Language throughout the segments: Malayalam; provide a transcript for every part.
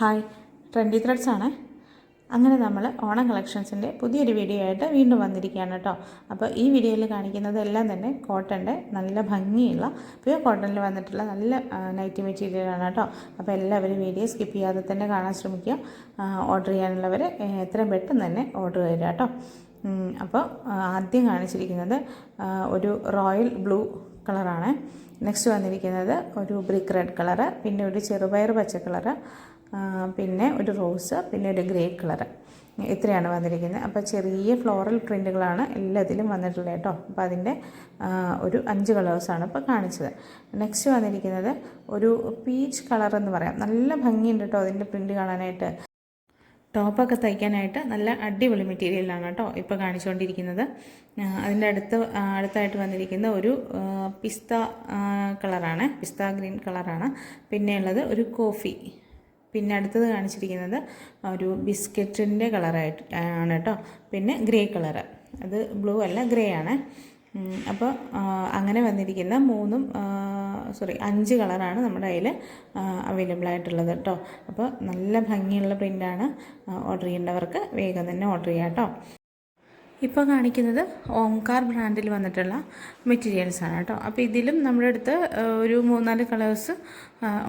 ഹായ്. ട്രെൻഡി ത്രെഡ്സ് ആണ്. അങ്ങനെ നമ്മൾ ഓണം കളക്ഷൻസിന്റെ പുതിയൊരു വീഡിയോ ആയിട്ട് വീണ്ടും വന്നിരിക്കുകയാണ് കേട്ടോ അപ്പോൾ ഈ വീഡിയോയിൽ കാണിക്കുന്നത് എല്ലാം തന്നെ കോട്ടന്റെ നല്ല ഭംഗിയുള്ള പ്യൂർ കോട്ടണിൽ വന്നിട്ടുള്ള നല്ല നൈറ്റി മെറ്റീരിയലാണ് കേട്ടോ അപ്പോൾ എല്ലാവരും വീഡിയോ സ്കിപ്പ് ചെയ്യാതെ തന്നെ കാണാൻ ശ്രമിക്കുക. ഓർഡർ ചെയ്യാനുള്ളവർ എത്രയും പെട്ടെന്ന് തന്നെ ഓർഡർ തരിക കേട്ടോ അപ്പോൾ ആദ്യം കാണിച്ചിരിക്കുന്നത് ഒരു റോയൽ ബ്ലൂ കളറാണ് നെക്സ്റ്റ് വന്നിരിക്കുന്നത് ഒരു ബ്രിക്ക് റെഡ് കളറ് പിന്നെ ഒരു ചെറുപയർ പച്ച കളറ് പിന്നെ ഒരു റോസ് പിന്നെ ഒരു ഗ്രേ കളർ ഇത്രയാണ് വന്നിരിക്കുന്നത്. അപ്പോൾ ചെറിയ ഫ്ലോറൽ പ്രിന്റുകളാണ് എല്ലാത്തിലും വന്നിട്ടുള്ളത് കേട്ടോ. അപ്പോൾ അതിന്റെ ഒരു അഞ്ച് കളേഴ്സാണ് ഇപ്പോൾ കാണിച്ചത്. നെക്സ്റ്റ് വന്നിരിക്കുന്നത് ഒരു പീച്ച് കളർ എന്ന് പറയാം. നല്ല ഭംഗിയുണ്ട് കേട്ടോ അതിന്റെ പ്രിന്റ് കാണാനായിട്ട്. ടോപ്പൊക്കെ തയ്ക്കാനായിട്ട് നല്ല അടിപൊളി മെറ്റീരിയലാണ് കേട്ടോ ഇപ്പോൾ കാണിച്ചുകൊണ്ടിരിക്കുന്നത് അതിന്റെ അടുത്ത് അടുത്തായിട്ട് വന്നിരിക്കുന്ന ഒരു പിസ്ത കളറാണ്. പിസ്ത ഗ്രീൻ കളറാണ്. പിന്നെയുള്ളത് ഒരു കോഫി. പിന്നെ അടുത്തത് കാണിച്ചിരിക്കുന്നത് ഒരു ബിസ്ക്കറ്റിന്റെ കളറായിട്ട് ആണ് കേട്ടോ. പിന്നെ ഗ്രേ കളറ്. അത് ബ്ലൂ അല്ല ഗ്രേ ആണ്. അപ്പോൾ അങ്ങനെ വന്നിരിക്കുന്ന മൂന്നും സോറി അഞ്ച് കളറാണ് നമ്മുടെ കയ്യിൽ അവൈലബിൾ ആയിട്ടുള്ളത് കേട്ടോ. അപ്പോൾ നല്ല ഭംഗിയുള്ള പ്രിന്റാണ് ഓർഡർ ചെയ്യേണ്ടവർക്ക് വേഗം തന്നെ ഓർഡർ ചെയ്യാം കേട്ടോ. ഇപ്പോൾ കാണിക്കുന്നത് ഓംകാർ ബ്രാൻഡിൽ വന്നിട്ടുള്ള മെറ്റീരിയൽസ് ആണ് കേട്ടോ. അപ്പോൾ ഇതിലും നമ്മുടെ അടുത്ത് ഒരു മൂന്നാൽ കളേഴ്സ്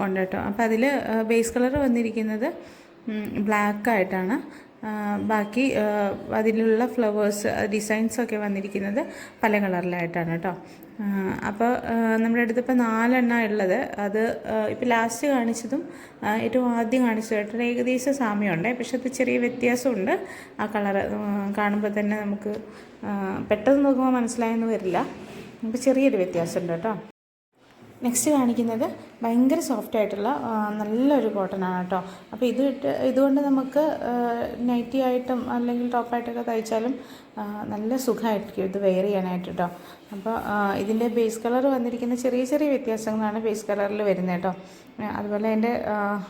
ഉണ്ട് കേട്ടോ. അപ്പോൾ അതിൽ ബേസ് കളർ വന്നിരിക്കുന്നത് ബ്ലാക്ക് ആയിട്ടാണ്. ബാക്കി അതിലുള്ള ഫ്ലവേഴ്സ് ഡിസൈൻസൊക്കെ വന്നിരിക്കുന്നത് പല കളറിലായിട്ടാണ് കേട്ടോ അപ്പോൾ നമ്മുടെ അടുത്ത് ഇപ്പോൾ നാലെണ്ണ ഉള്ളത്. അത് ഇപ്പോൾ ലാസ്റ്റ് കാണിച്ചതും ഏറ്റവും ആദ്യം കാണിച്ചതായിട്ട് ഏകദേശം സാമ്യമുണ്ട്. പക്ഷെ അത് ചെറിയ വ്യത്യാസമുണ്ട്. ആ കളറ് കാണുമ്പോൾ തന്നെ നമുക്ക് പെട്ടെന്ന് നോക്കുമ്പോൾ മനസ്സിലായെന്ന് വരില്ല. അപ്പോൾ ചെറിയൊരു വ്യത്യാസമുണ്ട് കേട്ടോ നെക്സ്റ്റ് കാണിക്കുന്നത് ഭയങ്കര സോഫ്റ്റ് ആയിട്ടുള്ള നല്ലൊരു കോട്ടനാണ് കേട്ടോ അപ്പോൾ ഇത് ഇട്ട് ഇതുകൊണ്ട് നമുക്ക് നൈറ്റി ആയിട്ടും അല്ലെങ്കിൽ ടോപ്പായിട്ടൊക്കെ തയ്ച്ചാലും നല്ല സുഖമായിരിക്കും ഇത് വെയർ ചെയ്യാനായിട്ട് കേട്ടോ അപ്പോൾ ഇതിന്റെ ബേസ് കളർ വന്നിരിക്കുന്ന ചെറിയ ചെറിയ വ്യത്യാസങ്ങളാണ് ബേസ് കളറിൽ വരുന്നത് കേട്ടോ അതുപോലെ അതിന്റെ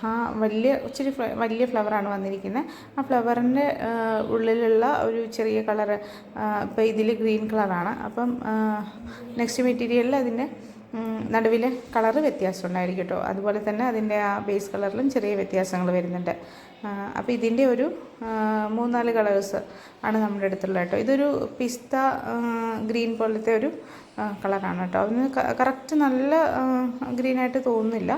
ആ വലിയ ഇച്ചിരി വലിയ ഫ്ലവറാണ് വന്നിരിക്കുന്നത്. ആ ഫ്ലവറിന്റെ ഉള്ളിലുള്ള ഒരു ചെറിയ കളറ് ഇപ്പോൾ ഇതിൽ ഗ്രീൻ കളറാണ് അപ്പം നെക്സ്റ്റ് മെറ്റീരിയലിൽ അതിന്റെ നടുവിൽ കളറ് വ്യത്യാസം ഉണ്ടായിരിക്കും കേട്ടോ. അതുപോലെ തന്നെ അതിന്റെ ആ ബേസ് കളറിലും ചെറിയ വ്യത്യാസങ്ങൾ വരുന്നുണ്ട്. അപ്പോൾ ഇതിന്റെ ഒരു മൂന്നാൽ കളേഴ്സ് ആണ് നമ്മുടെ അടുത്തുള്ള കേട്ടോ. ഇതൊരു പിസ്ത ഗ്രീൻ പോലത്തെ ഒരു കളറാണ് കേട്ടോ. അതിന് കറക്റ്റ് നല്ല ഗ്രീനായിട്ട് തോന്നുന്നില്ല.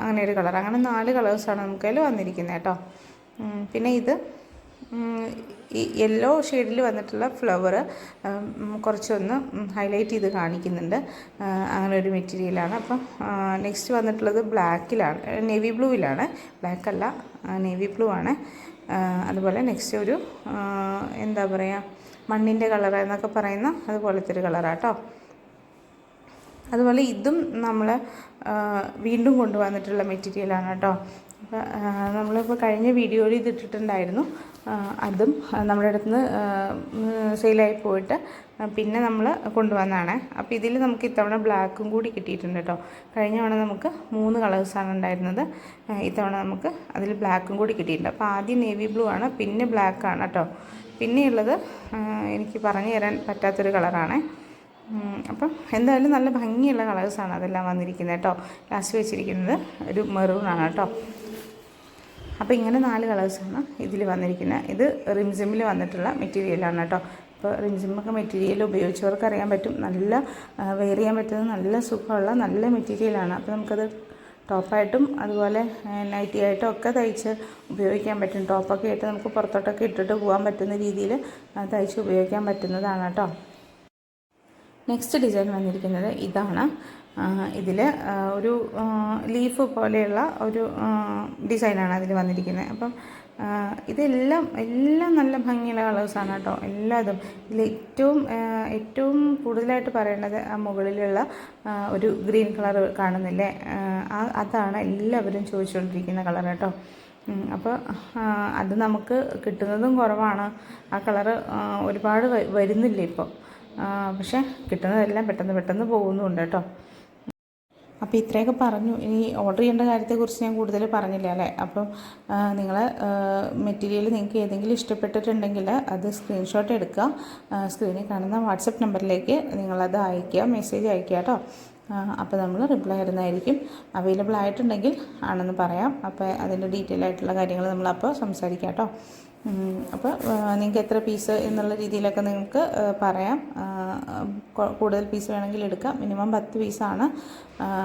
അങ്ങനെ ഒരു കളർ അങ്ങനെ നാല് കളേഴ്സാണ് നമുക്ക് അതിൽ വന്നിരിക്കുന്നത് കേട്ടോ. പിന്നെ ഇത് ഈ യെല്ലോ ഷെയ്ഡിൽ വന്നിട്ടുള്ള ഫ്ലവർ കുറച്ചൊന്ന് ഹൈലൈറ്റ് ചെയ്ത് കാണിക്കുന്നുണ്ട്. അങ്ങനെ ഒരു മെറ്റീരിയലാണ് അപ്പം നെക്സ്റ്റ് വന്നിട്ടുള്ളത് ബ്ലാക്കിലാണ് നേവി ബ്ലൂവിലാണ് ബ്ലാക്ക് അല്ല നേവി ബ്ലൂ ആണ് അതുപോലെ നെക്സ്റ്റ് ഒരു എന്താ പറയുക മണ്ണിന്റെ കളർ എന്നൊക്കെ പറയുന്ന അതുപോലത്തെ ഒരു കളറാട്ടോ അതുപോലെ ഇതും നമ്മൾ വീണ്ടും കൊണ്ടുവന്നിട്ടുള്ള മെറ്റീരിയലാണ് കേട്ടോ നമ്മളിപ്പോൾ കഴിഞ്ഞ വീഡിയോയിൽ ഇത് ഇട്ടിട്ടുണ്ടായിരുന്നു. ആ, അതും നമ്മുടെ അടുത്ത് നിന്ന് സെയിലായി പോയിട്ട് പിന്നെ നമ്മൾ കൊണ്ടുവന്നതാണ്. അപ്പോൾ ഇതിൽ നമുക്ക് ഇത്തവണ ബ്ലാക്കും കൂടി കിട്ടിയിട്ടുണ്ട് കേട്ടോ. കഴിഞ്ഞ തവണ നമുക്ക് മൂന്ന് കളേഴ്സാണ് ഉണ്ടായിരുന്നത്. ഇത്തവണ നമുക്ക് അതിൽ ബ്ലാക്കും കൂടി കിട്ടിയിട്ടുണ്ട്. അപ്പോൾ ആദ്യം നേവി ബ്ലൂ ആണ് പിന്നെ ബ്ലാക്ക് ആണ് കേട്ടോ. പിന്നെയുള്ളത് എനിക്ക് പറഞ്ഞു തരാൻ പറ്റാത്തൊരു കളറാണ്. അപ്പം എന്തായാലും നല്ല ഭംഗിയുള്ള കളേഴ്സാണ് അതെല്ലാം വന്നിരിക്കുന്നത് കേട്ടോ. ലാസ്റ്റ് വെച്ചിരിക്കുന്നത് ഒരു മെറൂണാണ് കേട്ടോ. അപ്പോൾ ഇങ്ങനെ നാല് കളേഴ്സാണ് ഇതിൽ വന്നിരിക്കുന്നത് ഇത് റിംസിമിൽ വന്നിട്ടുള്ള മെറ്റീരിയലാണ് കേട്ടോ അപ്പോൾ റിംസിമൊക്കെ മെറ്റീരിയൽ ഉപയോഗിച്ചവർക്ക് അറിയാൻ പറ്റും. നല്ല വെയർ ചെയ്യാൻ പറ്റുന്ന നല്ല സുഖമുള്ള നല്ല മെറ്റീരിയലാണ് അപ്പോൾ നമുക്കത് ടോപ്പായിട്ടും അതുപോലെ നൈറ്റി ആയിട്ടും ഒക്കെ തയ്ച്ച് ഉപയോഗിക്കാൻ പറ്റും. ടോപ്പൊക്കെ ആയിട്ട് നമുക്ക് പുറത്തോട്ടൊക്കെ ഇട്ടിട്ട് പോകാൻ പറ്റുന്ന രീതിയിൽ തയ്ച്ച് ഉപയോഗിക്കാൻ പറ്റുന്നതാണ് കേട്ടോ നെക്സ്റ്റ് ഡിസൈൻ വന്നിരിക്കുന്നത് ഇതാണ്. ഇതിൽ ഒരു ലീഫ് പോലെയുള്ള ഒരു ഡിസൈനാണ് അതിൽ വന്നിരിക്കുന്നത് അപ്പം ഇതെല്ലാം എല്ലാം നല്ല ഭംഗിയുള്ള കളേഴ്സാണ് കേട്ടോ. എല്ലാതും ഇതിൽ ഏറ്റവും ഏറ്റവും കൂടുതലായിട്ട് പറയേണ്ടത് ആ മുകളിലുള്ള ഒരു ഗ്രീൻ കളർ കാണുന്നില്ലേ? അതാണ് എല്ലാവരും ചോദിച്ചുകൊണ്ടിരിക്കുന്ന കളർ കേട്ടോ. അപ്പോൾ അത് നമുക്ക് കിട്ടുന്നതും കുറവാണ്. ആ കളറ് ഒരുപാട് വരുന്നില്ല ഇപ്പോൾ പക്ഷേ കിട്ടുന്നതെല്ലാം പെട്ടെന്ന് പെട്ടെന്ന് പോകുന്നുണ്ട് കേട്ടോ. അപ്പോൾ ഇത്രയൊക്കെ പറഞ്ഞു. ഇനി ഓർഡർ ചെയ്യേണ്ട കാര്യത്തെക്കുറിച്ച് ഞാൻ കൂടുതൽ പറഞ്ഞില്ല അല്ലേ? അപ്പം നിങ്ങൾ മെറ്റീരിയൽ നിങ്ങൾക്ക് ഏതെങ്കിലും ഇഷ്ടപ്പെട്ടിട്ടുണ്ടെങ്കിൽ അത് സ്ക്രീൻഷോട്ട് എടുക്കുക. സ്ക്രീനിൽ കാണുന്ന വാട്സപ്പ് നമ്പറിലേക്ക് നിങ്ങളത് അയക്കുക മെസ്സേജ് അയക്കുക കേട്ടോ. അപ്പോൾ നമ്മൾ റിപ്ലൈ തരുന്നതായിരിക്കും. അവൈലബിൾ ആയിട്ടുണ്ടെങ്കിൽ ആണെന്ന് പറയാം. അപ്പോൾ അതിന്റെ ഡീറ്റെയിൽ ആയിട്ടുള്ള കാര്യങ്ങൾ നമ്മളപ്പോൾ സംസാരിക്കാം കേട്ടോ. അപ്പോൾ നിങ്ങൾക്ക് എത്ര പീസ് എന്നുള്ള രീതിയിലൊക്കെ നിങ്ങൾക്ക് പറയാം. കൂടുതൽ പീസ് വേണമെങ്കിൽ എടുക്കാം. മിനിമം പത്ത് പീസാണ്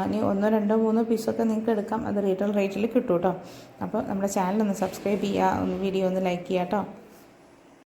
ഇനി ഒന്നോ രണ്ടോ മൂന്നോ പീസൊക്കെ നിങ്ങൾക്ക് എടുക്കാം. അത് റീറ്റെയിൽ റേറ്റിൽ കിട്ടും കേട്ടോ അപ്പോൾ നമ്മുടെ ചാനൽ ഒന്ന് സബ്സ്ക്രൈബ് ചെയ്യുക ഒന്ന് വീഡിയോ ഒന്ന് ലൈക്ക് ചെയ്യുക കേട്ടോ